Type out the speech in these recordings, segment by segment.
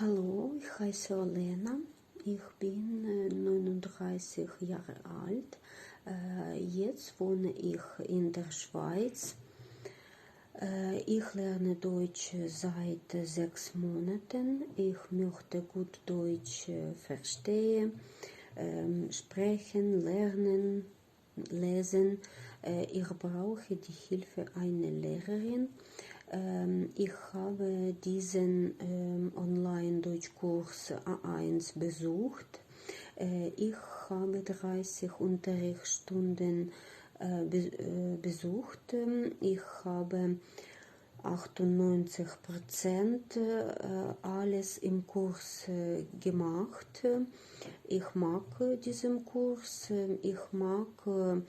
Hallo, ich heiße Olena. Ich bin äh, 39 Jahre alt. Äh, Jetzt wohne ich in der Schweiz. Äh, Ich lerne Deutsch seit sechs Monaten. Ich möchte gut Deutsch äh, verstehen, ähm, sprechen, lernen, lesen. Äh, Ich brauche die Hilfe einer Lehrerin. Ich habe diesen Online-Deutschkurs A1 besucht. Ich habe 30 Unterrichtsstunden be- besucht. Ich habe 98 Prozent alles im Kurs gemacht. Ich mag diesen Kurs. Ich mag äh,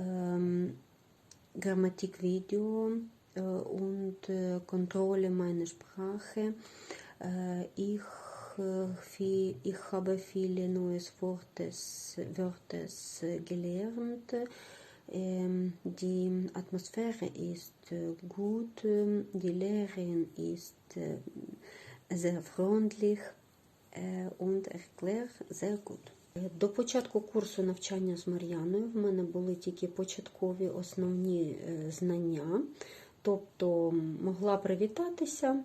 ähm, Grammatikvideo äh, und äh, Kontrolle meiner Sprache. Äh, ich, äh, viel, ich habe viele neue Wortes, Wörter äh, gelernt. Ähm, die Atmosphäre ist äh, gut, ähm, die Lehrerin ist äh, sehr freundlich е, und erklärt sehr gut. Е, До початку курсу навчання з Мар'яною в мене були тільки початкові основні е, знання, тобто могла привітатися,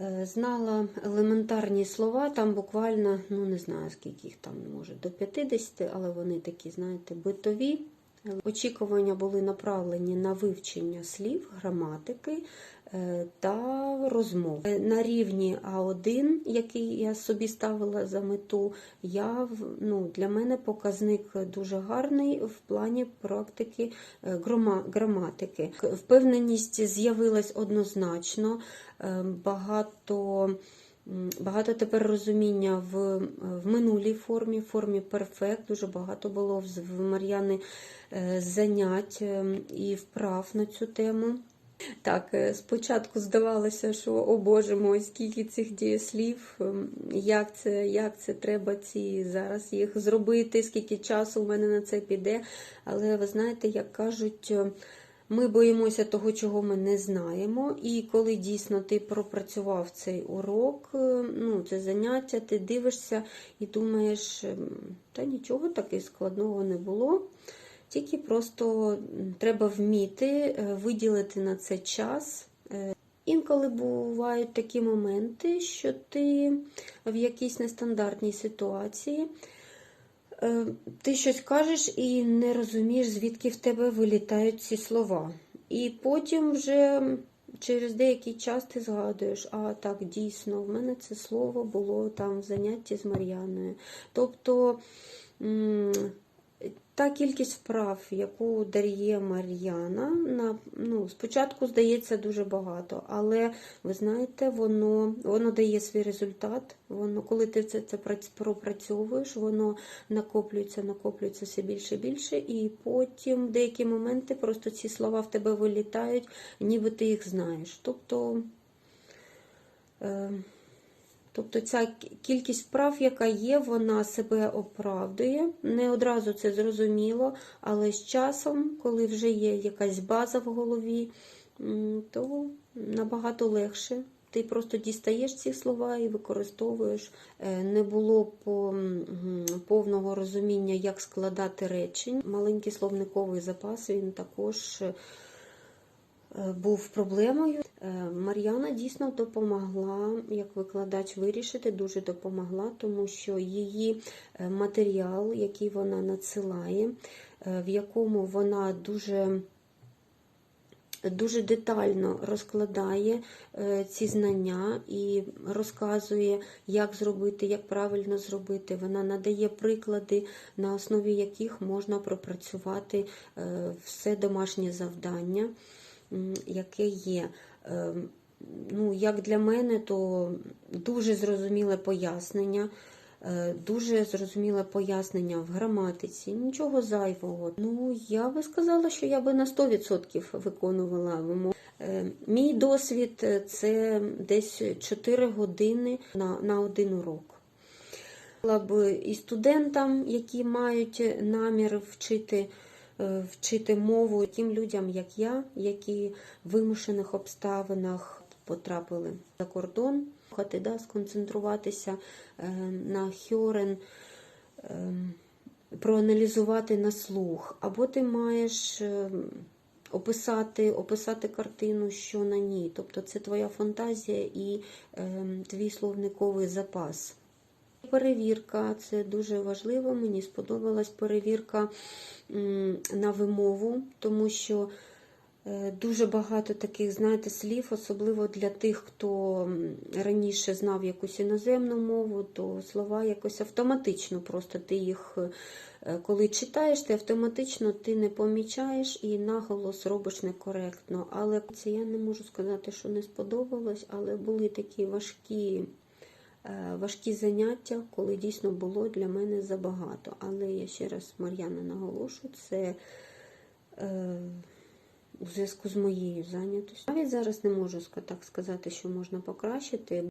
е, знала елементарні слова, там буквально, ну не знаю скільки їх там, може до 50, але вони такі, знаєте, битові. Очікування були направлені на вивчення слів, граматики е, та розмов. Е, На рівні А1, який я собі ставила за мету, я, ну, для мене показник дуже гарний в плані практики е, граматики. Впевненість з'явилась однозначно, багато. Багато тепер розуміння в, в минулій формі, в формі перфект. Дуже багато було в, Мар'яни е, занять е, і вправ на цю тему. Так, е, спочатку здавалося, що о Боже мой, скільки цих дієслів, як це, як це треба ці зараз їх зробити, скільки часу в мене на це піде. Але ви знаєте, як кажуть, ми боїмося того, чого ми не знаємо. І коли дійсно ти пропрацював цей урок, е, ну, це заняття, ти дивишся і думаєш, ем, та нічого таки складного не було. Тільки просто треба вміти е, виділити на це час. Е, Інколи бувають такі моменти, що ти в якійсь нестандартній ситуації ти щось кажеш і не розумієш, звідки в тебе вилітають ці слова. І потім вже через деякий час ти згадуєш, а так дійсно, в мене це слово було там в занятті з Мар'яною. Тобто та кількість вправ, яку дає Мар'яна, на, ну, спочатку здається дуже багато, але ви знаєте, воно, воно дає свій результат. Воно, коли ти це, це пропрацьовуєш, воно накоплюється, накоплюється все більше і більше, і потім в деякі моменти просто ці слова в тебе вилітають, ніби ти їх знаєш. Тобто. Е, Тобто ця кількість вправ, яка є, вона себе оправдує. Не одразу це зрозуміло, але з часом, коли вже є якась база в голові, то набагато легше. Ти просто дістаєш ці слова і використовуєш. Е, Не було повного розуміння, як складати речень. Маленький словниковий запас він також е, був проблемою. Е, Мар'яна дійсно допомогла, як викладач, вирішити, дуже допомогла, тому що її е, матеріал, який вона надсилає, е, в якому вона дуже Дуже детально розкладає ці знання і розказує, як зробити, як правильно зробити. Вона надає приклади, на основі яких можна пропрацювати все домашнє завдання, яке є. Е, Ну, як для мене, то дуже зрозуміле пояснення. Е, Дуже зрозуміле пояснення в граматиці, нічого зайвого. Ну, я би сказала, що я би на 100% виконувала вимоги. Е, Мій досвід е, це десь 4 години на, на один урок. Б і студентам, які мають намір вчити, вчити мову, таким людям, як я, які в вимушених обставинах потрапили за кордон. слухати, да, сконцентруватися е, на хьорен, е, проаналізувати на слух, або ти маєш е, описати, описати картину, що на ній. Тобто це твоя фантазія і е, твій словниковий запас. Перевірка це дуже важливо. Мені сподобалась перевірка на вимову, тому що е, дуже багато таких, знаєте, слів, особливо для тих, хто раніше знав якусь іноземну мову, то слова якось автоматично просто ти їх. е, Коли читаєш, ти автоматично ти не помічаєш і наголос робиш некоректно. Але це я не можу сказати, що не сподобалось, але були такі важкі важкі заняття, коли дійсно було для мене забагато. Але я ще раз Мар'яна наголошу, це е, у зв'язку з моєю зайнятостю. Навіть зараз не можу так сказати, що можна покращити.